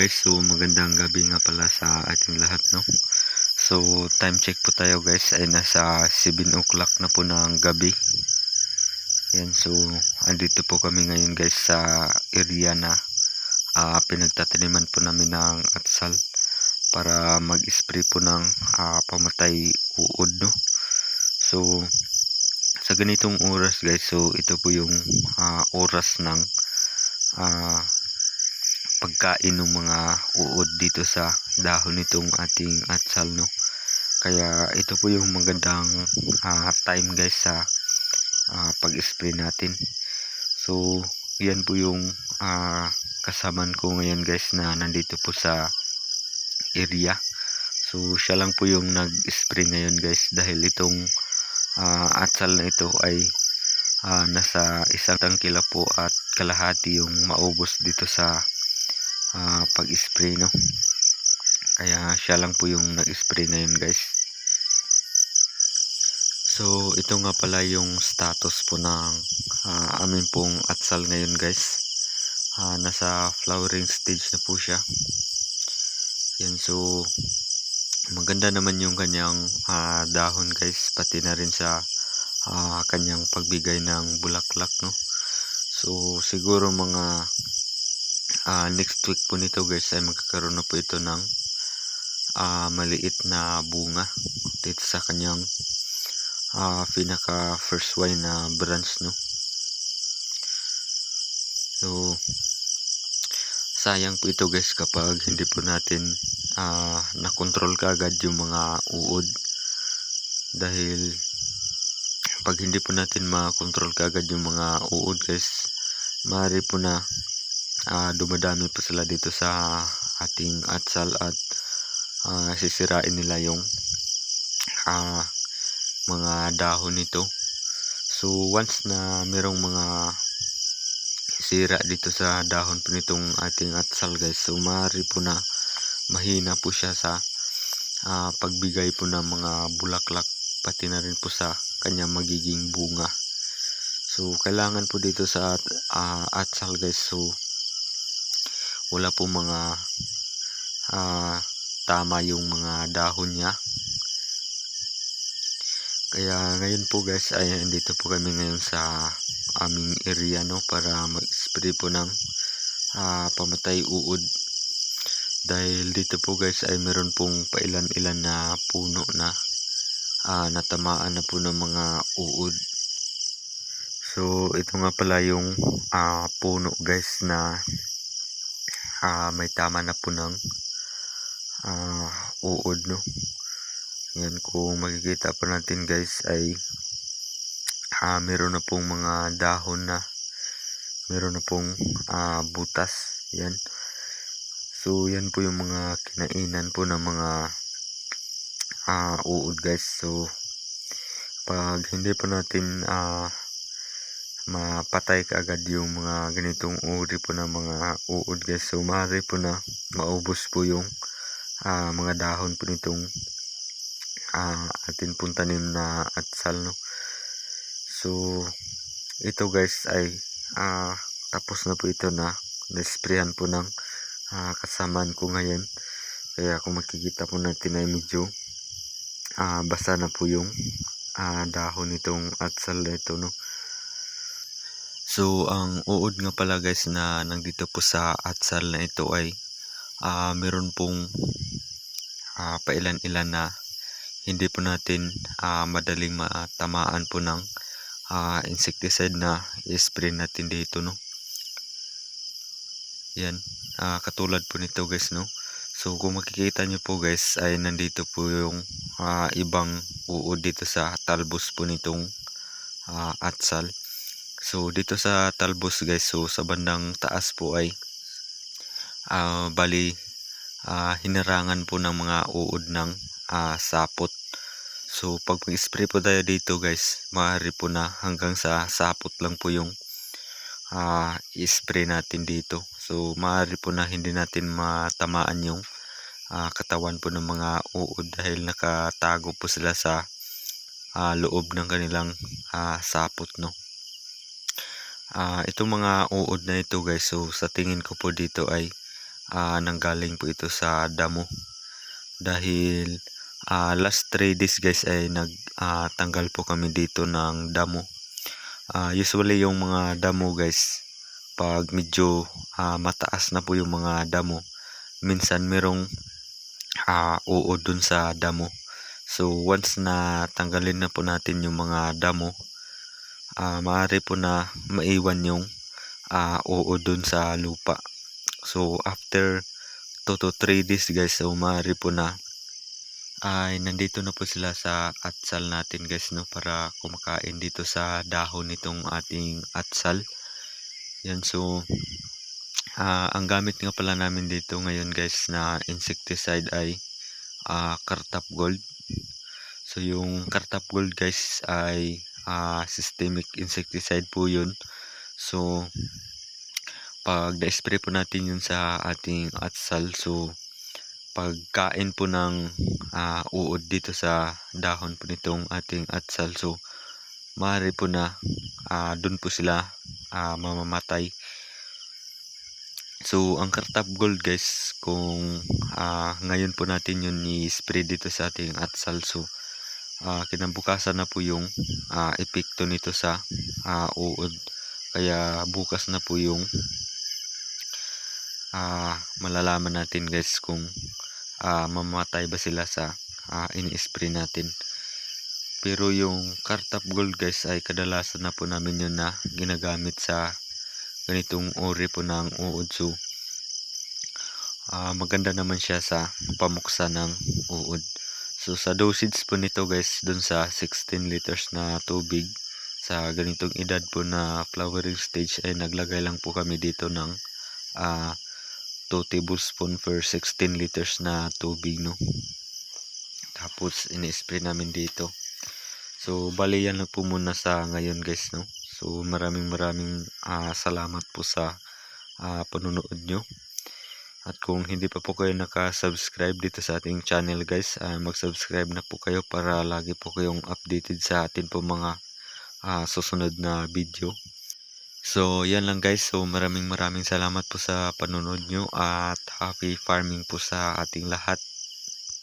guys, so magandang gabi nga pala sa ating lahat no. So time check po tayo guys ay nasa 7 o'clock na po ng gabi. Yan so andito po kami ngayon guys sa area na ah, pinagtataniman po namin ng atsal para mag-spray po ng ah, pamatay uod no. So sa ganitong oras guys, so ito po yung ah, oras ng ah, pagkain ng mga uod dito sa dahon nitong ating atsal no? Kaya ito po yung magandang ah, time guys sa ah, pag-spray natin. So yan po yung ah, kasaman ko ngayon guys na nandito po sa area. So siya lang po yung nag-spray ngayon guys dahil itong ah, atsal na ito ay ah, nasa isang tangkila po at kalahati yung maubos dito sa ah, pag-spray no? Kaya siya lang po yung nag-spray ngayon guys. So ito nga pala yung status po ng ah, amin pong atsal ngayon guys. Ah, nasa flowering stage na po siya. Yan so maganda naman yung kanyang ah, dahon guys pati na rin sa ah, kanyang pagbigay ng bulaklak no? So siguro mga ah, next week po nito guys ay magkakaroon na po ito ng ah, maliit na bunga dito sa kanyang ah, pinaka first Y na branch no? So sayang po ito guys kapag hindi po natin ah, nakontrol kaagad yung mga uod. Dahil pag hindi po natin makontrol kaagad yung mga uod guys maaari po na ah, dumadami po sila dito sa ating atsal at ah, sisirain nila yung ah, mga dahon nito. So once na merong mga sira dito sa dahon po nitong ating atsal guys so maaari po na mahina po siya sa ah, pagbigay po ng mga bulaklak pati na rin po sa kanya magiging bunga. So kailangan po dito sa ah, atsal guys so wala po mga ah, tama yung mga dahon niya. Kaya ngayon po guys ay andito po kami ngayon sa aming area no para mag-spray po ng ah, pamatay uod. Dahil dito po guys ay meron pong pailan-ilan na puno na ah, natamaan na po ng mga uod. So ito nga pala yung ah, puno guys na ah, may tama na po ng ah, uod no? Yan kung makikita po natin guys ay ah, meron na pong mga dahon na meron na pong ah, butas. Yan so yan po yung mga kinainan po ng mga ah, uod guys. So pag hindi po natin ah, mapatay kaagad yung mga ganitong uri po ng mga uod guys. So maaari po na maubos po yung ah, mga dahon po nitong ah, atin pong tanim na atsal no? So ito guys ay ah, tapos na po ito na nasprayan po ng ah, kasamaan ko ngayon. Kaya kung makikita po natin ay medyo ah, basa na po yung ah, dahon nitong atsal na ito no so ang uod nga pala guys na nandito po sa atsal na ito ay ah, meron pong ah, pailan-ilan na hindi po natin ah, madaling matamaan po ng ah, insecticide na i-spray natin dito no? Yan ah, katulad po nito guys no? So kung makikita nyo po guys ay nandito po yung ah, ibang uod dito sa talbos po nitong ah, atsal so dito sa talbos guys so sa bandang taas po ay ah, bali ah, hinarangan po ng mga uod ng ah, sapot So pag mag-spray po tayo dito guys, maaari po na hanggang sa sapot lang po yung ah, i-spray natin dito. So maaari po na hindi natin matamaan yung ah, katawan po ng mga uod dahil nakatago po sila sa ah, loob ng kanilang ah, sapot no. Ah, itong mga uod na ito guys, so sa tingin ko po dito ay ah, nanggaling po ito sa damo. Dahil ah, last 3 days guys ay nagtanggal po kami dito ng damo. Ah, usually yung mga damo guys, pag medyo ah, mataas na po yung mga damo, minsan merong ah, uod dun sa damo. So once na tanggalin na po natin yung mga damo, ah maaari po na maiwan yung ah, uod dun sa lupa. So after 2 to 3 days guys, so maaari po na ay nandito na po sila sa atsal natin guys no para kumakain dito sa dahon nitong ating atsal. Yan so ah, ang gamit nga pala namin dito ngayon guys na insecticide ay ah, Kartap Gold. So yung Kartap Gold guys ay ah, systemic insecticide po yun. So pag na-spray po natin yun sa ating atsal so pagkain po ng ah, uod dito sa dahon po nitong ating atsal so maaari po na ah, dun po sila ah, mamamatay so ang kartap gold guys kung ah, ngayon po natin yun i-spray dito sa ating atsal so ah, kinabukasan na po yung ah, epekto nito sa ah, uod kaya bukas na po yung ah, malalaman natin guys kung ah, mamatay ba sila sa ah, ini-spray natin. Pero yung Kartap Gold guys ay kadalasan na po namin yun na ginagamit sa ganitong uri po ng uod. So, ah, maganda naman siya sa pamuksa ng uod. So, sa dosage po nito guys, dun sa 16 liters na tubig, sa ganitong edad po na flowering stage ay naglagay lang po kami dito ng ah 2 tablespoon per 16 liters na tubig no? Tapos ini-spray namin dito. So bali yan lang po muna sa ngayon guys no? So maraming maraming ah, salamat po sa ah, panunood nyo at kung hindi pa po kayo naka-subscribe dito sa ating channel guys ah, mag-subscribe na po kayo para lagi po kayong updated sa atin po mga ah, susunod na video So, yan lang guys. So, maraming maraming salamat po sa panonood nyo at happy farming po sa ating lahat.